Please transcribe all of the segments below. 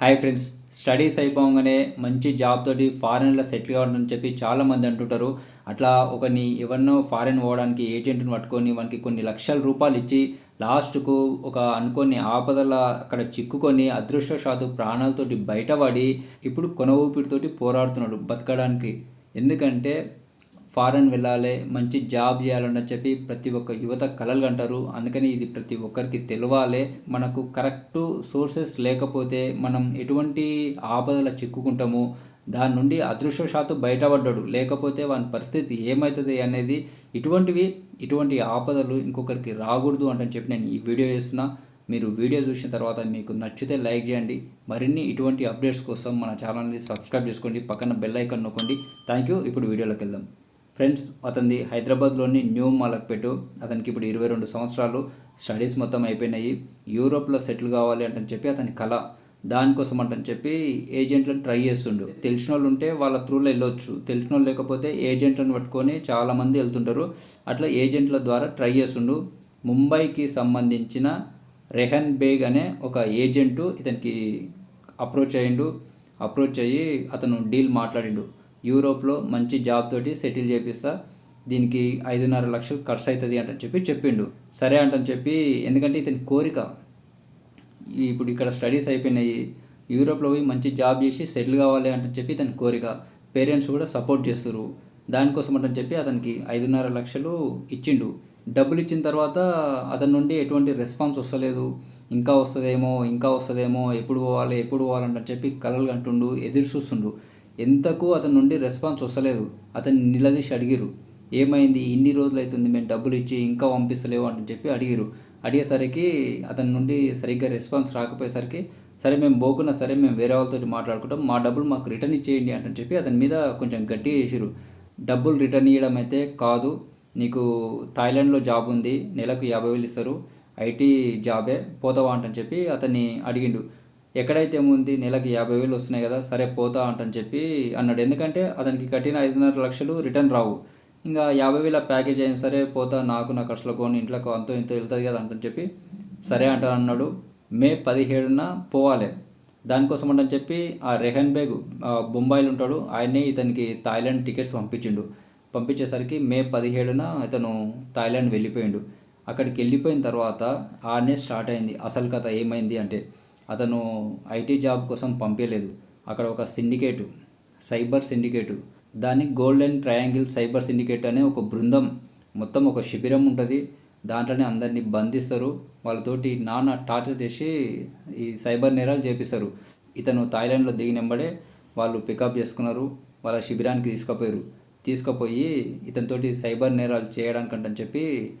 Hi friends studies అయిపోగానే మంచి job తోటి ఫారెన్లో సెటిల్ కావాలని చెప్పి చాలామంది అంటుంటారు. అట్లా ఒకని ఎవరినో ఫారెన్ పోవడానికి ఏజెంట్ని పట్టుకొని వానికి కొన్ని లక్షల రూపాయలు ఇచ్చి లాస్ట్కు ఒక అనుకోని ఆపదల అక్కడ చిక్కుకొని అదృష్టశాతు ప్రాణాలతోటి బయటపడి ఇప్పుడు కొన ఊపిరితోటి పోరాడుతున్నాడు బతకడానికి. ఎందుకంటే ఫారెన్ వెళ్ళాలి మంచి జాబ్ చేయాలని చెప్పి ప్రతి ఒక్క యువత కలలు అంటారు అందుకని ఇది ప్రతి ఒక్కరికి తెలవాలి. మనకు కరెక్ట్ సోర్సెస్ లేకపోతే మనం ఎటువంటి ఆపదల చిక్కుకుంటాము. దాని నుండి అదృష్టశాత్తు బయటపడ్డాడు. లేకపోతే వాని పరిస్థితి ఏమవుతుంది అనేది ఇటువంటివి ఇటువంటి ఆపదలు ఇంకొకరికి రాకూడదు అంటని చెప్పి నేను ఈ వీడియో చేస్తున్నా. మీరు వీడియో చూసిన తర్వాత మీకు నచ్చితే లైక్ చేయండి. మరిన్ని ఇటువంటి అప్డేట్స్ కోసం మన ఛానల్ని సబ్స్క్రైబ్ చేసుకోండి. పక్కన బెల్ ఐకాన్ నొక్కండి. థ్యాంక్ యూ ఇప్పుడు వీడియోలోకి వెళ్దాం. ఫ్రెండ్స్ అతనిది హైదరాబాద్లోని న్యూ మలక్పేట. అతనికి ఇప్పుడు ఇరవై రెండు సంవత్సరాలు. స్టడీస్ మొత్తం అయిపోయినాయి. యూరోప్లో సెటిల్ కావాలి అంటని చెప్పి అతని కళ. దానికోసం అంటని చెప్పి ఏజెంట్లను ట్రై చేస్తుండు. తెలిసిన వాళ్ళు ఉంటే వాళ్ళ త్రూలో వెళ్ళొచ్చు. తెలిసిన వాళ్ళు లేకపోతే ఏజెంట్లను పట్టుకొని చాలామంది వెళ్తుంటారు. అట్లా ఏజెంట్ల ద్వారా ట్రై చేస్తుండు. ముంబైకి సంబంధించిన రెహన్ బేగ్ అనే ఒక ఏజెంటు ఇతనికి అప్రోచ్ అయ్యిండు. అప్రోచ్ అయ్యి అతను డీల్ మాట్లాడిండు. యూరోప్లో మంచి జాబ్ తోటి సెటిల్ చేపిస్తా దీనికి ఐదున్నర లక్షలు ఖర్చు అవుతుంది అంటని చెప్పి చెప్పిండు. సరే అంటని చెప్పి ఎందుకంటే ఇతని కోరిక. ఇప్పుడు ఇక్కడ స్టడీస్ అయిపోయినాయి. యూరోప్లో పోయి మంచి జాబ్ చేసి సెటిల్ కావాలి అంటని చెప్పి ఇతని కోరిక. పేరెంట్స్ కూడా సపోర్ట్ చేస్తారు దానికోసం అంటని చెప్పి అతనికి ఐదున్నర లక్షలు ఇచ్చిండు. డబ్బులు ఇచ్చిన తర్వాత అతని నుండి ఎటువంటి రెస్పాన్స్ వస్తలేదు. ఇంకా వస్తుందేమో ఇంకా వస్తుందేమో ఎప్పుడు పోవాలి ఎప్పుడు పోవాలంటని చెప్పి కలలు అంటుండు ఎదురు చూస్తుండు. ఎంతకు అతని నుండి రెస్పాన్స్ వస్తలేదు. అతన్ని నిలదీసి అడిగిరు ఏమైంది? ఇన్ని రోజులు అవుతుంది మేము డబ్బులు ఇచ్చి ఇంకా పంపిస్తలేవు అని చెప్పి అడిగిరు అడిగేసరికి అతని నుండి సరిగ్గా రెస్పాన్స్ రాకపోయేసరికి సరే మేము పోకున్నా సరే మేము వేరే వాళ్ళతో మాట్లాడుకుంటాం మా డబ్బులు మాకు రిటర్న్ ఇచ్చేయండి అని చెప్పి అతని మీద కొంచెం గట్టిగా చేసిరు డబ్బులు రిటర్న్ ఇవ్వడం అయితే కాదు. నీకు థాయిలాండ్లో జాబ్ ఉంది నెలకు యాభై వేలు ఇస్తారు ఐటీ జాబే పోతావా అంటని చెప్పి అతన్ని అడిగిండు. ఎక్కడైతే ఏముంది నెలకి యాభై వేలు వస్తున్నాయి కదా సరే పోతా అంటని చెప్పి అన్నాడు. ఎందుకంటే అతనికి కట్టిన ఐదున్నర లక్షలు రిటర్న్ రావు. ఇంకా యాభై వేల ప్యాకేజ్ అయినా సరే పోతా నాకు నా ఖర్చులకు ఇంట్లోకి అంతో ఇంత వెళ్తుంది కదా అంటని చెప్పి సరే అంట అన్నాడు. మే పదిహేడున పోవాలి. దానికోసం అంటని చెప్పి ఆ రెహన్ బేగ్ బొంబాయిలో ఉంటాడు. ఆయనే ఇతనికి థాయిలాండ్ టికెట్స్ పంపించిండు. పంపించేసరికి మే పదిహేడున ఇతను థాయిలాండ్ వెళ్ళిపోయిండు. అక్కడికి వెళ్ళిపోయిన తర్వాత ఆడనే స్టార్ట్ అయింది. అసలు కథ ఏమైంది అంటే అతను ఐటీ జాబ్ కోసం పంపించలేదు. అక్కడ ఒక సిండికేటు సైబర్ సిండికేటు. దాన్ని గోల్డెన్ ట్రయాంగిల్ సైబర్ సిండికేట్ అనే ఒక బృందం మొత్తం ఒక శిబిరం ఉంటుంది. దాంట్లోనే అందరినీ బంధిస్తారు. వాళ్ళతోటి నాన్న టార్చర్ చేసి ఈ సైబర్ నేరాలు చేపిస్తారు. ఇతను థాయిలాండ్లో దిగినెంబడే వాళ్ళు పికప్ చేసుకున్నారు. వాళ్ళ శిబిరానికి తీసుకుపోయారు. తీసుకుపోయి ఇతనితోటి సైబర్ నేరాలు చేయడానికంటని చెప్పి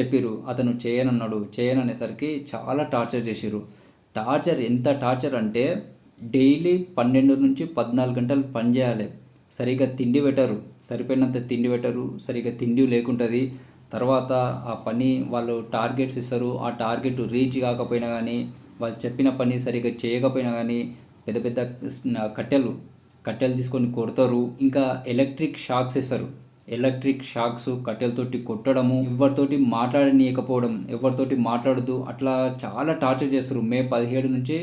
చెప్పిరు. అతను చేయనన్నాడు. చేయననేసరికి చాలా టార్చర్ చేసిరు టార్చర్ ఎంత టార్చర్ అంటే డైలీ పన్నెండు నుంచి పద్నాలుగు గంటలు పని చేయాలి. సరిగ్గా తిండి పెట్టరు. సరిపోయినంత తిండి పెట్టరు. సరిగ్గా తిండి లేకుంటుంది. తర్వాత ఆ పని వాళ్ళు టార్గెట్స్ ఇస్తారు. ఆ టార్గెట్ రీచ్ కాకపోయినా కానీ వాళ్ళు చెప్పిన పని సరిగ్గా చేయకపోయినా కానీ పెద్ద పెద్ద కట్టెలు కట్టెలు తీసుకొని కొడతారు. ఇంకా ఎలక్ట్రిక్ షాక్స్ ఇస్తారు ఎలక్ట్రిక్ షాక్స్ కట్టెలతోటి కొట్టడము ఎవరితోటి మాట్లాడనీయకపోవడం ఎవరితోటి మాట్లాడదు అట్లా చాలా టార్చర్ చేస్తారు మే పదిహేడు నుంచి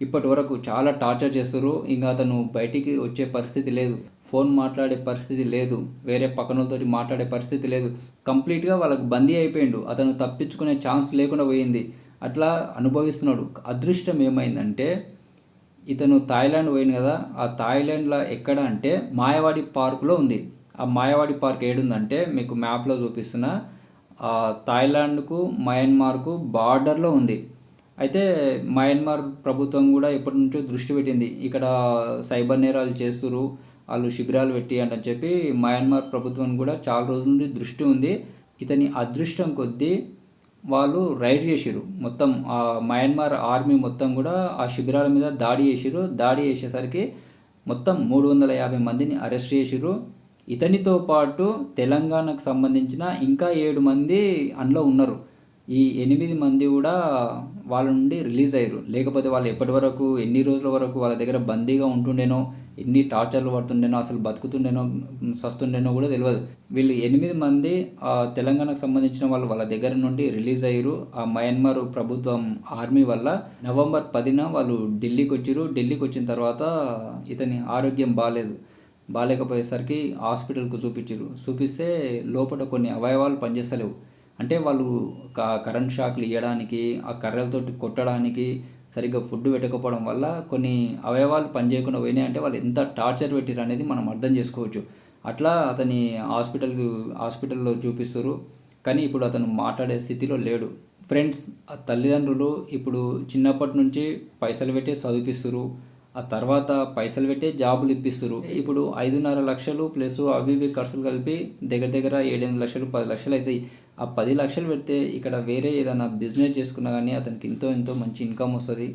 ఇప్పటి వరకు చాలా టార్చర్ చేస్తారు ఇంకా అతను బయటికి వచ్చే పరిస్థితి లేదు. ఫోన్ మాట్లాడే పరిస్థితి లేదు. వేరే పక్కనలతోటి మాట్లాడే పరిస్థితి లేదు. కంప్లీట్గా వాళ్ళకు బందీ అయిపోయిండు. అతను తప్పించుకునే ఛాన్స్ లేకుండా పోయింది. అట్లా అనుభవిస్తున్నాడు. అదృష్టం ఏమైందంటే ఇతను థాయిలాండ్ పోయింది కదా. ఆ థాయిలాండ్లో ఎక్కడ అంటే మాయవాడి పార్కులో ఉంది. ఆ మాయవాడి పార్క్ ఏడుందంటే మీకు మ్యాప్లో చూపిస్తున్న థాయిలాండ్కు మయన్మార్కు బార్డర్లో ఉంది. అయితే మయన్మార్ ప్రభుత్వం కూడా ఎప్పటి నుంచో దృష్టి పెట్టింది. ఇక్కడ సైబర్ నేరాలు చేస్తురు వాళ్ళు శిబిరాలు పెట్టి అని చెప్పి మయన్మార్ ప్రభుత్వం కూడా చాలా రోజుల నుండి దృష్టి ఉంది. ఇతని అదృష్టం కొద్దీ వాళ్ళు రైడ్ చేసిరు మొత్తం ఆ మయన్మార్ ఆర్మీ మొత్తం కూడా ఆ శిబిరాల మీద దాడి చేసిరు దాడి చేసేసరికి మొత్తం మూడు వందల యాభై మందిని అరెస్ట్ చేసిరు ఇతనితో పాటు తెలంగాణకు సంబంధించిన ఇంకా ఏడు మంది అందులో ఉన్నారు. ఈ ఎనిమిది మంది కూడా వాళ్ళ నుండి రిలీజ్ అయ్యారు. లేకపోతే వాళ్ళు ఎప్పటి వరకు ఎన్ని రోజుల వరకు వాళ్ళ దగ్గర బందీగా ఉంటుండేనో ఎన్ని టార్చర్లు పడుతుండేనో అసలు బతుకుతుండేనో సస్తుండేనో కూడా తెలియదు వీళ్ళు ఎనిమిది మంది ఆ, తెలంగాణకు సంబంధించిన వాళ్ళు వాళ్ళ దగ్గర నుండి రిలీజ్ అయ్యారు. ఆ మయన్మార్ ప్రభుత్వం ఆర్మీ వల్ల నవంబర్ పదిన వాళ్ళు ఢిల్లీకి వచ్చారు. ఢిల్లీకి వచ్చిన తర్వాత ఇతని ఆరోగ్యం బాగాలేదు బాగాలేకపోయేసరికి హాస్పిటల్కు చూపించారు చూపిస్తే లోపల కొన్ని అవయవాలు పనిచేస్తలేవు. అంటే వాళ్ళు కరెంట్ షాక్లు ఇవ్వడానికి ఆ కర్రలతోటి కొట్టడానికి సరిగ్గా ఫుడ్ పెట్టకపోవడం వల్ల కొన్ని అవయవాలు పనిచేయకుండా పోయినాయి అంటే వాళ్ళు ఎంత టార్చర్ పెట్టారు అనేది మనం అర్థం చేసుకోవచ్చు. అట్లా అతని హాస్పిటల్కి హాస్పిటల్లో చూపిస్తారు కానీ ఇప్పుడు అతను మాట్లాడే స్థితిలో లేడు. ఫ్రెండ్స్ ఆ తల్లిదండ్రులు ఇప్పుడు చిన్నప్పటి నుంచి పైసలు పెట్టి చదివిపిస్తారు ఆ తర్వాత పైసలు పెట్టి జాబులు ఇప్పిస్తారు ఇప్పుడు ఐదున్నర లక్షలు ప్లస్ అవి ఇవి ఖర్చులు కలిపి దగ్గర దగ్గర ఏడెనిమిది లక్షలు పది లక్షలు అవుతాయి ఆ పది లక్షలు పెడితే ఇక్కడ వేరే ఏదైనా బిజినెస్ చేసుకున్నా కానీ అతనికి ఎంతో ఎంతో మంచి ఇన్కమ్ వస్తుంది.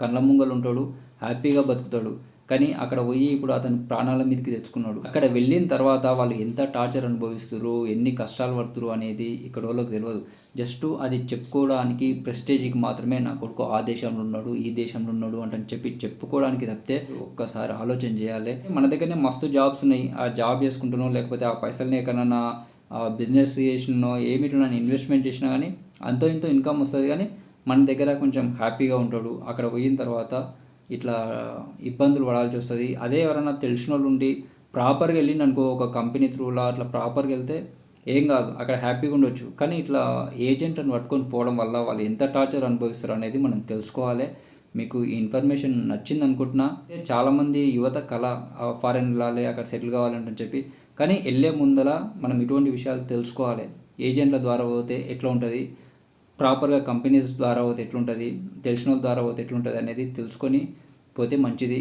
కళ్ళ ముంగలు ఉంటాడు హ్యాపీగా బతుకుతాడు. కానీ అక్కడ పోయి ఇప్పుడు అతని ప్రాణాల మీదకి తెచ్చుకున్నాడు. అక్కడ వెళ్ళిన తర్వాత వాళ్ళు ఎంత టార్చర్ అనుభవిస్తారు ఎన్ని కష్టాలు పడుతురు అనేది ఇక్కడ వాళ్ళకి తెలియదు జస్ట్ అది చెప్పుకోవడానికి ప్రెస్టేజ్కి మాత్రమే నా కొడుకు ఆ దేశంలో ఉన్నాడు ఈ దేశంలో ఉన్నాడు అంటే చెప్పి చెప్పుకోవడానికి తప్పితే ఒక్కసారి ఆలోచన చేయాలి. మన దగ్గరనే మస్తు జాబ్స్ ఉన్నాయి. ఆ జాబ్ చేసుకుంటున్నాం లేకపోతే ఆ పైసల్ని ఎక్కడన్నా బిజినెస్ చేసినో ఏమిటో నన్ను ఇన్వెస్ట్మెంట్ చేసినా కానీ అంతో ఇంతో ఇన్కమ్ వస్తుంది. కానీ మన దగ్గర కొంచెం హ్యాపీగా ఉంటాడు. అక్కడ పోయిన తర్వాత ఇట్లా ఇబ్బందులు పడాల్సి వస్తుంది. అదే ఎవరైనా తెలిసిన వాళ్ళు ఉండి ప్రాపర్గా వెళ్ళింది అనుకో ఒక కంపెనీ త్రూలా అట్లా ప్రాపర్గా వెళ్తే ఏం కాదు. అక్కడ హ్యాపీగా ఉండొచ్చు. కానీ ఇట్లా ఏజెంట్ని పట్టుకొని పోవడం వల్ల వాళ్ళు ఎంత టార్చర్ అనుభవిస్తారు అనేది మనం తెలుసుకోవాలి. మీకు ఈ ఇన్ఫర్మేషన్ నచ్చింది అనుకుంటున్నా చాలామంది యువత కళ ఫారెన్ వెళ్ళాలి అక్కడ సెటిల్ కావాలంటని చెప్పి కానీ వెళ్ళే ముందల మనం ఇటువంటి విషయాలు తెలుసుకోవాలి. ఏజెంట్ల ద్వారా పోతే ఎట్లా ఉంటుంది? ప్రాపర్గా కంపెనీస్ ద్వారా పోతే ఎట్లుంటుంది? తెలిసిన ద్వారా పోతే ఎట్లుంటుంది అనేది తెలుసుకొని పోతే మంచిది.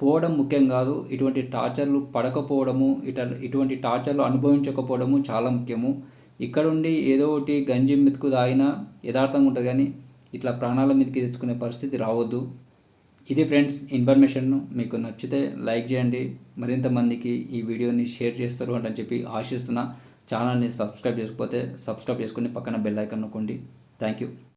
పోవడం ముఖ్యం కాదు ఇటువంటి టార్చర్లు పడకపోవడము ఇట ఇటువంటి టార్చర్లు అనుభవించకపోవడము చాలా ముఖ్యము. ఇక్కడ ఉండి ఏదో ఒకటి గంజి మెతుకు తాగినా యథార్థంగా ఉంటుంది కానీ ఇట్లా ప్రాణాల మీదకి తెచ్చుకునే పరిస్థితి రావద్దు. ఇది ఫ్రెండ్స్ ఇన్ఫర్మేషన్ మీకు నచ్చితే లైక్ చేయండి. మరింత మందికి ఈ వీడియోని షేర్ చేస్తారు అని చెప్పి ఆశిస్తున్నా. ఛానల్ని సబ్స్క్రైబ్ చేసుకపోతే సబ్స్క్రైబ్ చేసుకుని పక్కన బెల్ ఐకాన్ నొక్కండి. Thank you